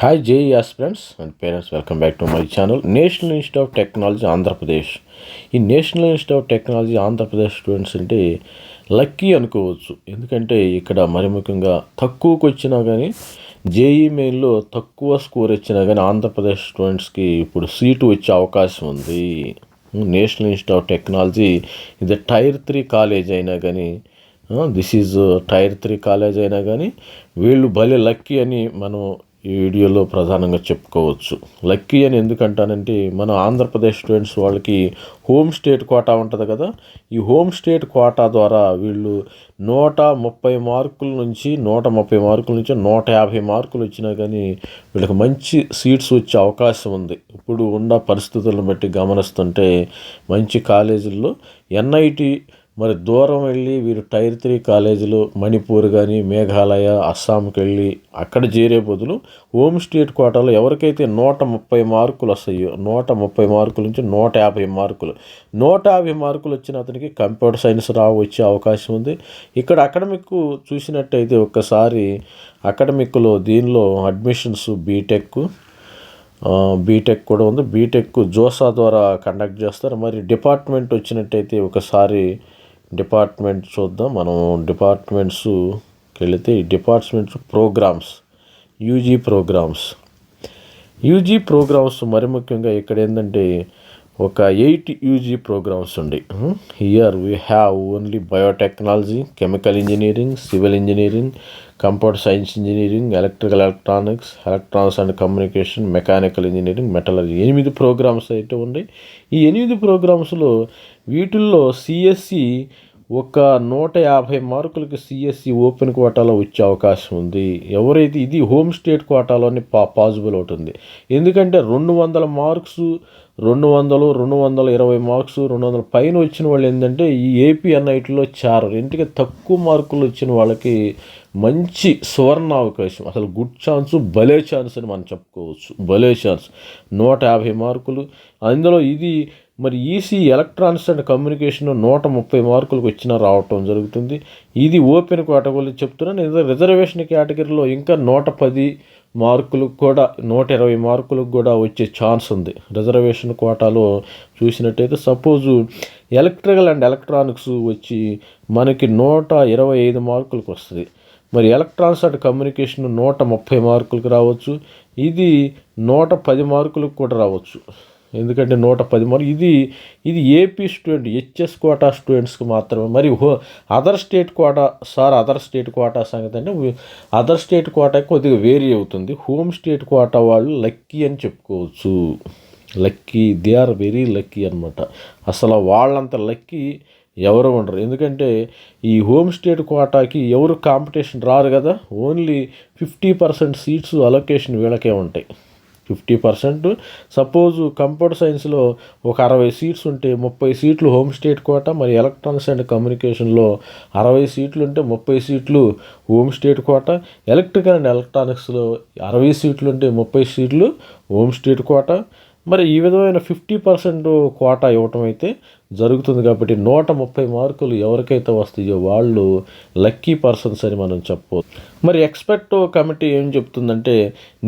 Hi J friends and parents welcome back to my channel national institute of technology Andhra Pradesh ఈ national institute of technology Andhra Pradesh students అంటే lucky అనుకోవచ్చు. ఎందుకంటే ఇక్కడ మరి ముఖ్యంగా తక్కువకి వచ్చినా కానీ జేఈ మెయిన్లో తక్కువ స్కోర్ ఇచ్చినా కానీ ఆంధ్రప్రదేశ్ స్టూడెంట్స్కి ఇప్పుడు సీటు వచ్చే అవకాశం ఉంది. నేషనల్ ఇన్స్టిట్యూట్ ఆఫ్ టెక్నాలజీ ఇది టైర్ త్రీ కాలేజ్ అయినా కానీ this is tier three college అయినా కానీ వీళ్ళు భలే లక్కీ అని మనం ఈ వీడియోలో ప్రధానంగా చెప్పుకోవచ్చు. లక్కీ అని ఎందుకంటానంటే మన ఆంధ్రప్రదేశ్ స్టూడెంట్స్ వాళ్ళకి హోమ్ స్టేట్ కోటా ఉంటుంది కదా ఈ హోమ్ స్టేట్ కోటా ద్వారా వీళ్ళు నూట ముప్పై మార్కుల నుంచి నూట ముప్పై మార్కుల నుంచి నూట యాభై మార్కులు వచ్చినా కానీ వీళ్ళకి మంచి సీట్స్ వచ్చే అవకాశం ఉంది. ఇప్పుడు ఉన్న పరిస్థితులను బట్టి గమనిస్తుంటే మంచి కాలేజీల్లో ఎన్ఐటి మరి దూరం వెళ్ళి వీరు టైర్ త్రీ కాలేజీలు మణిపూర్ కానీ మేఘాలయ అస్సాంకి వెళ్ళి అక్కడ చేరే బదులు హోమ్ స్టేట్ కోటాలో ఎవరికైతే నూట ముప్పై మార్కులు వస్తాయో నూట ముప్పై మార్కుల నుంచి నూట యాభై మార్కులు నూట యాభై మార్కులు వచ్చిన అతనికి కంప్యూటర్ సైన్స్ రా వచ్చే అవకాశం ఉంది. ఇక్కడ అకాడమిక్ చూసినట్టయితే ఒక్కసారి అకాడమిక్లో దీనిలో అడ్మిషన్స్ బీటెక్ బీటెక్ కూడా ఉంది. బీటెక్ జోసా ద్వారా కండక్ట్ చేస్తారు. మరి డిపార్ట్మెంట్ వచ్చినట్టయితే ఒకసారి డిపార్ట్మెంట్ చూద్దాం. మనం డిపార్ట్మెంట్స్కి వెళితే departments programmes UG programmes. UG programmes మరి ముఖ్యంగా ఇక్కడ ఏంటంటే ఒక ఎయిట్ యూజీ ప్రోగ్రామ్స్ ఉండి. Here we have only biotechnology chemical engineering civil engineering computer science engineering electrical electronics electronics and communication mechanical engineering metallurgy ఎనిమిది ప్రోగ్రామ్స్ అయితే ఉన్నాయి ఈ ఎనిమిది ప్రోగ్రామ్స్లో వీటిల్లో సిఎస్సి ఒక నూట యాభై మార్కులకి సిఎస్సి ఓపెన్ కోటాలో వచ్చే అవకాశం ఉంది. ఎవరైతే ఇది హోమ్ స్టేట్ కోటాలోనే పా పాసిబుల్ అవుతుంది. ఎందుకంటే రెండు వందల మార్క్స్ రెండు వందలు రెండు వందల ఇరవై మార్క్స్ రెండు వందల పైన వచ్చిన వాళ్ళు ఏంటంటే ఈ ఏపీ ఎన్ఐటీలో చారు ఇంటికి తక్కువ మార్కులు వచ్చిన వాళ్ళకి మంచి సువర్ణ అవకాశం. అసలు గుడ్ ఛాన్స్ భలే ఛాన్స్ అని మనం చెప్పుకోవచ్చు. భలే ఛాన్స్. నూట యాభై మార్కులు. అందులో ఇది మరి ఈసీ ఎలక్ట్రానిక్స్ అండ్ కమ్యూనికేషన్ నూట ముప్పై మార్కులకు వచ్చినా రావటం జరుగుతుంది. ఇది ఓపెన్ కేటగిరీలో చెప్తున్నాను రిజర్వేషన్ కేటగిరీలో ఇంకా నూట పది మార్కులకు కూడా నూట ఇరవై మార్కులకు కూడా వచ్చే ఛాన్స్ ఉంది. రిజర్వేషన్ కోటాలో చూసినట్టయితే సపోజు ఎలక్ట్రికల్ అండ్ ఎలక్ట్రానిక్స్ వచ్చి మనకి నూట ఇరవై ఐదు మార్కులకు వస్తుంది. మరి ఎలక్ట్రానిక్స్ అండ్ కమ్యూనికేషన్ నూట ముప్పై మార్కులకు రావచ్చు. ఇది నూట పది మార్కులకు కూడా రావచ్చు. ఎందుకంటే నూట పది మరి ఇది ఇది ఏపీ స్టూడెంట్ హెచ్ఎస్ కోటా స్టూడెంట్స్కి మాత్రమే. మరి హో other state quota sir other state quota సంగతి అంటే అదర్ స్టేట్ కోటా కొద్దిగా వేరీ అవుతుంది. హోమ్ స్టేట్ కోటా వాళ్ళు లక్కీ అని చెప్పుకోవచ్చు. Lucky they are very lucky అనమాట అసలు వాళ్ళంత లక్కీ ఎవరు ఉండరు. ఎందుకంటే ఈ హోమ్ స్టేట్ కోటాకి ఎవరు కాంపిటీషన్ రారు కదా. Only fifty percent seats allocation వీళ్ళకే ఉంటాయి. Fifty percent. సపోజ్ కంప్యూటర్ సైన్స్లో ఒక అరవై సీట్స్ ఉంటే ముప్పై సీట్లు హోమ్ స్టేట్ కోట మరి ఎలక్ట్రానిక్స్ అండ్ కమ్యూనికేషన్లో అరవై సీట్లు ఉంటే ముప్పై సీట్లు home state quota electrical and ఎలక్ట్రానిక్స్లో అరవై సీట్లు ఉంటే ముప్పై సీట్లు హోమ్ స్టేట్ కోట మరి ఈ విధమైన ఫిఫ్టీ పర్సెంట్ కోటా ఇవ్వటం అయితే జరుగుతుంది కాబట్టి నూట ముప్పై మార్కులు ఎవరికైతే వస్తాయో వాళ్ళు లక్కీ పర్సన్స్ అని మనం చెప్పవచ్చు మరి ఎక్స్పర్ట్ కమిటీ ఏం చెప్తుందంటే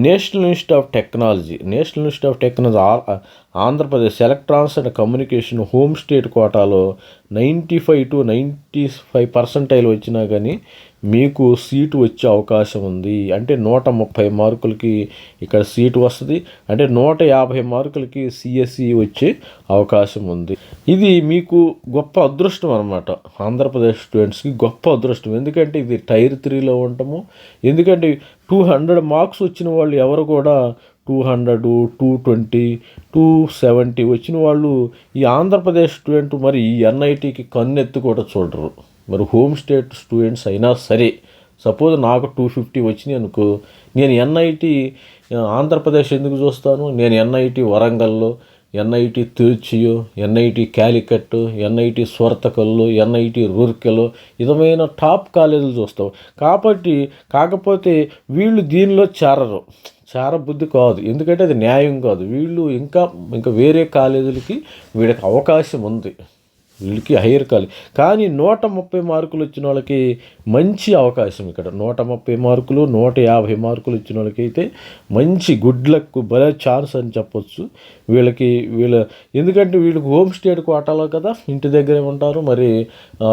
national institute of technology national institute of technology Andhra Pradesh electronics and communication home state కోటాలో ninety five to ninety five percentile వచ్చినా కానీ మీకు సీటు వచ్చే అవకాశం ఉంది. అంటే నూట ముప్పై మార్కులకి ఇక్కడ సీటు వస్తుంది. అంటే నూట యాభై మార్కులకి సిఎస్సి వచ్చే అవకాశం ఉంది. ఇది మీకు గొప్ప అదృష్టం అనమాట ఆంధ్రప్రదేశ్ స్టూడెంట్స్కి గొప్ప అదృష్టం. ఎందుకంటే ఇది టైర్ త్రీలో ఉండటము. ఎందుకంటే టూ హండ్రెడ్ మార్క్స్ వచ్చిన వాళ్ళు ఎవరు కూడా two hundred two twenty two seventy వచ్చిన వాళ్ళు ఈ ఆంధ్రప్రదేశ్ స్టూడెంట్ మరి ఈ ఎన్ఐటీకి కన్నెత్తి కూడా చూడరు. మరి హోమ్ స్టేట్ స్టూడెంట్స్ అయినా సరే సపోజ్ నాకు టూ ఫిఫ్టీ వచ్చినాయి అనుకో నేను ఎన్ఐటి ఆంధ్రప్రదేశ్ ఎందుకు చూస్తాను? నేను ఎన్ఐటి వరంగల్లో ఎన్ఐటి తిరుచియో ఎన్ఐటి క్యాలికట్ ఎన్ఐటి స్వర్తకల్లో ఎన్ఐటి రూర్కెలో విధమైన టాప్ కాలేజీలు చూస్తావు కాబట్టి కాకపోతే వీళ్ళు దీనిలో చేరరు. చేరబుద్ధి కాదు. ఎందుకంటే అది న్యాయం కాదు. వీళ్ళు ఇంకా ఇంకా వేరే కాలేజీలకి వీళ్ళకి అవకాశం ఉంది. వీళ్ళకి హైయర్ కాలేజ్ కానీ నూట ముప్పై మార్కులు వచ్చిన వాళ్ళకి మంచి అవకాశం ఇక్కడ. నూట ముప్పై మార్కులు నూట యాభై మార్కులు వచ్చిన వాళ్ళకైతే మంచి గుడ్ లక్ భలే ఛాన్స్ అని చెప్పొచ్చు. వీళ్ళకి వీళ్ళ ఎందుకంటే వీళ్ళకి హోమ్ స్టేట్ కోటాలో కదా ఇంటి దగ్గరే ఉంటారు. మరి ఆ,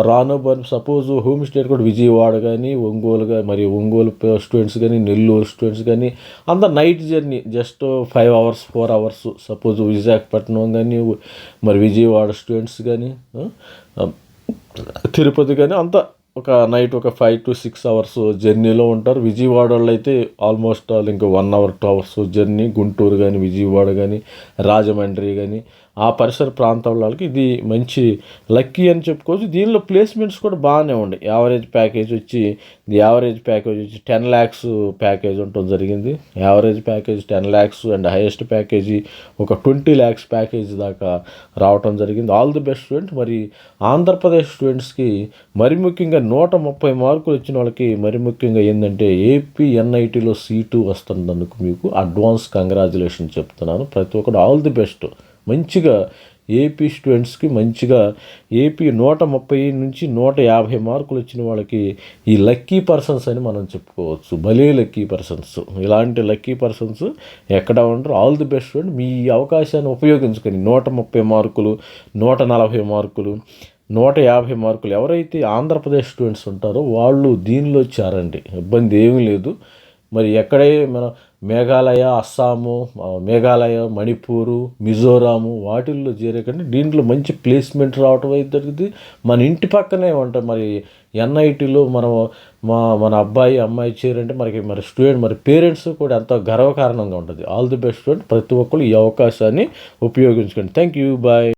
సపోజ్ హోమ్ స్టేట్ కూడా విజయవాడ కానీ ఒంగోలు కానీ మరి ఒంగోలు స్టూడెంట్స్ కానీ నెల్లూరు స్టూడెంట్స్ కానీ అంత night journey just five hours four hours suppose Visakhapatnam కానీ మరి విజయవాడ స్టూడెంట్స్ కానీ తిరుపతి కానీ అంత ఒక నైట్ ఒక ఫైవ్ టు సిక్స్ అవర్స్ జర్నీలో ఉంటారు. విజయవాడ వాళ్ళు అయితే ఆల్మోస్ట్ ఆల్ ఇంకా one hour two hours journey. Guntur కానీ విజయవాడ కానీ రాజమండ్రి కానీ ఆ పరిసర ప్రాంతాల వాళ్ళకి ఇది మంచి లక్కీ అని చెప్పుకోవచ్చు. దీనిలో ప్లేస్మెంట్స్ కూడా బాగానే ఉన్నాయి. యావరేజ్ ప్యాకేజ్ వచ్చి యావరేజ్ ప్యాకేజ్ వచ్చి టెన్ ల్యాక్స్ ప్యాకేజ్ ఉండటం జరిగింది. Average package ten lakhs and highest package ఒక ట్వంటీ ల్యాక్స్ ప్యాకేజ్ దాకా రావటం జరిగింది. All the best student. మరి ఆంధ్రప్రదేశ్ స్టూడెంట్స్కి మరి ముఖ్యంగా నూట ముప్పై మార్కులు వచ్చిన వాళ్ళకి మరి ముఖ్యంగా ఏంటంటే ఏపీ ఎన్ఐటీలో సీటు వస్తున్నందుకు మీకు అడ్వాన్స్ కంగ్రాచులేషన్ చెప్తున్నాను. ప్రతి ఒక్కరు ఆల్ ది బెస్ట్. మంచిగా ఏపీ స్టూడెంట్స్కి మంచిగా ఏపీ నూట ముప్పై నుంచి నూట యాభై మార్కులు వచ్చిన వాళ్ళకి ఈ లక్కీ పర్సన్స్ అని మనం చెప్పుకోవచ్చు. భలే లక్కీ పర్సన్స్ ఇలాంటి లక్కీ పర్సన్స్ ఎక్కడ ఉండరు. ఆల్ ది బెస్ట్ స్టూడెంట్ మీ అవకాశాన్ని ఉపయోగించుకొని నూట ముప్పై మార్కులు నూట నలభై మార్కులు నూట యాభై మార్కులు ఎవరైతే ఆంధ్రప్రదేశ్ స్టూడెంట్స్ ఉంటారో వాళ్ళు దీనిలో చేరండి. ఇబ్బంది ఏమీ లేదు. మరి ఎక్కడే మన మేఘాలయ అస్సాము మేఘాలయ మణిపూరు మిజోరాము వాటిల్లో చేరేకంటే దీంట్లో మంచి ప్లేస్మెంట్ రావటం అయితే జరిగింది. మన ఇంటి పక్కనే ఉంటాయి మరి ఎన్ఐటీలో మనం మా మన అబ్బాయి అమ్మాయి చేరంటే మనకి మరి స్టూడెంట్ మరి పేరెంట్స్ కూడా ఎంతో గర్వకారణంగా ఉంటుంది. All the best student. ప్రతి ఒక్కరు ఈ అవకాశాన్ని ఉపయోగించుకోండి. Thank you. బాయ్.